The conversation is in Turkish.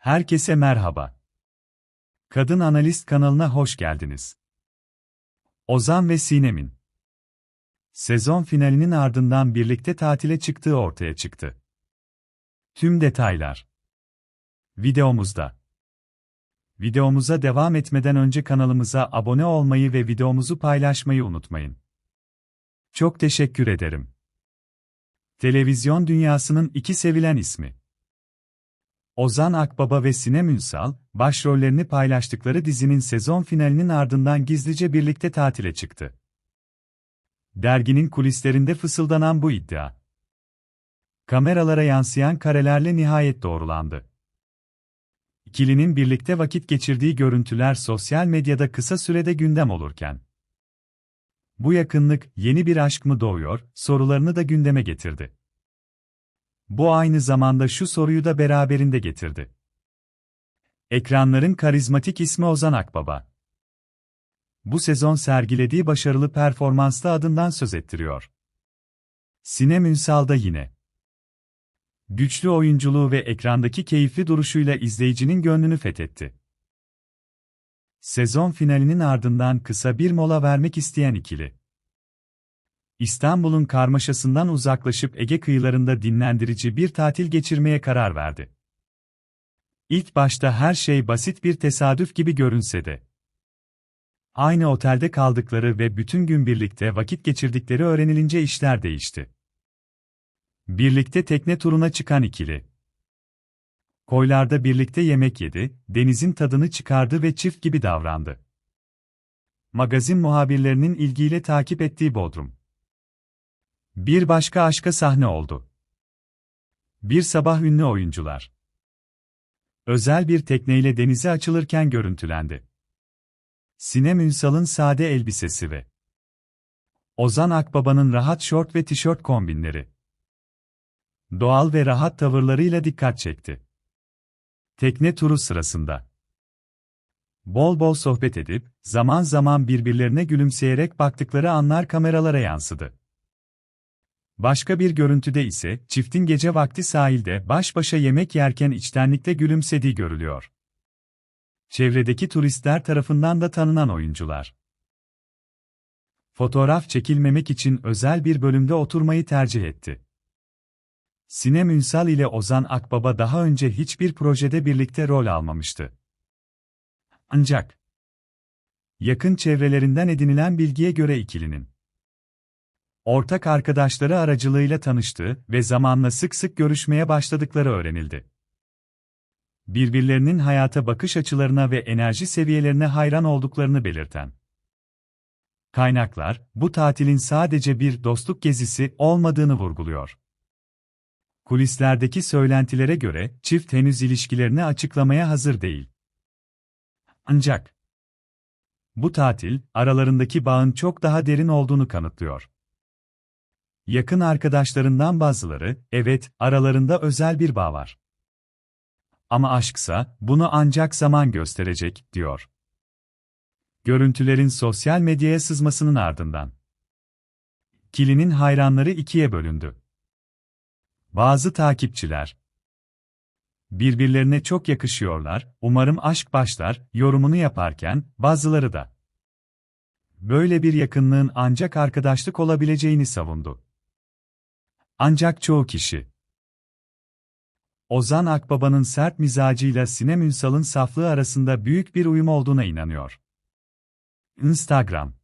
Herkese merhaba. Kadın Analist kanalına hoş geldiniz. Ozan ve Sinem'in sezon finalinin ardından birlikte tatile çıktığı ortaya çıktı. Tüm detaylar videomuzda. Videomuza devam etmeden önce kanalımıza abone olmayı ve videomuzu paylaşmayı unutmayın. Çok teşekkür ederim. Televizyon dünyasının iki sevilen ismi. Ozan Akbaba ve Sinem Ünsal, başrollerini paylaştıkları dizinin sezon finalinin ardından gizlice birlikte tatile çıktı. Derginin kulislerinde fısıldanan bu iddia. Kameralara yansıyan karelerle nihayet doğrulandı. İkilinin birlikte vakit geçirdiği görüntüler sosyal medyada kısa sürede gündem olurken, bu yakınlık yeni bir aşk mı doğuyor sorularını da gündeme getirdi. Bu aynı zamanda şu soruyu da beraberinde getirdi. Ekranların karizmatik ismi Ozan Akbaba. Bu sezon sergilediği başarılı performansla adından söz ettiriyor. Sinem Ünsal da yine. Güçlü oyunculuğu ve ekrandaki keyifli duruşuyla izleyicinin gönlünü fethetti. Sezon finalinin ardından kısa bir mola vermek isteyen ikili. İstanbul'un karmaşasından uzaklaşıp Ege kıyılarında dinlendirici bir tatil geçirmeye karar verdi. İlk başta her şey basit bir tesadüf gibi görünse de. Aynı otelde kaldıkları ve bütün gün birlikte vakit geçirdikleri öğrenilince işler değişti. Birlikte tekne turuna çıkan ikili. Koylarda birlikte yemek yedi, denizin tadını çıkardı ve çift gibi davrandı. Magazin muhabirlerinin ilgiyle takip ettiği Bodrum. Bir başka aşka sahne oldu. Bir sabah ünlü oyuncular. Özel bir tekneyle denize açılırken görüntülendi. Sinem Ünsal'ın sade elbisesi ve Ozan Akbaba'nın rahat şort ve tişört kombinleri. Doğal ve rahat tavırlarıyla dikkat çekti. Tekne turu sırasında bol bol sohbet edip, zaman zaman birbirlerine gülümseyerek baktıkları anlar kameralara yansıdı. Başka bir görüntüde ise çiftin gece vakti sahilde baş başa yemek yerken içtenlikle gülümsediği görülüyor. Çevredeki turistler tarafından da tanınan oyuncular. Fotoğraf çekilmemek için özel bir bölümde oturmayı tercih etti. Sinem Ünsal ile Ozan Akbaba daha önce hiçbir projede birlikte rol almamıştı. Ancak yakın çevrelerinden edinilen bilgiye göre ikilinin ortak arkadaşları aracılığıyla tanıştığı ve zamanla sık sık görüşmeye başladıkları öğrenildi. Birbirlerinin hayata bakış açılarına ve enerji seviyelerine hayran olduklarını belirten kaynaklar, bu tatilin sadece bir dostluk gezisi olmadığını vurguluyor. Kulislerdeki söylentilere göre çift henüz ilişkilerini açıklamaya hazır değil. Ancak bu tatil aralarındaki bağın çok daha derin olduğunu kanıtlıyor. Yakın arkadaşlarından bazıları, evet, aralarında özel bir bağ var. Ama aşksa, bunu ancak zaman gösterecek, diyor. Görüntülerin sosyal medyaya sızmasının ardından. Kili'nin hayranları ikiye bölündü. Bazı takipçiler, birbirlerine çok yakışıyorlar, umarım aşk başlar, yorumunu yaparken, bazıları da, böyle bir yakınlığın ancak arkadaşlık olabileceğini savundu. Ancak çoğu kişi Ozan Akbaba'nın sert mizacıyla Sinem Ünsal'ın saflığı arasında büyük bir uyum olduğuna inanıyor. Instagram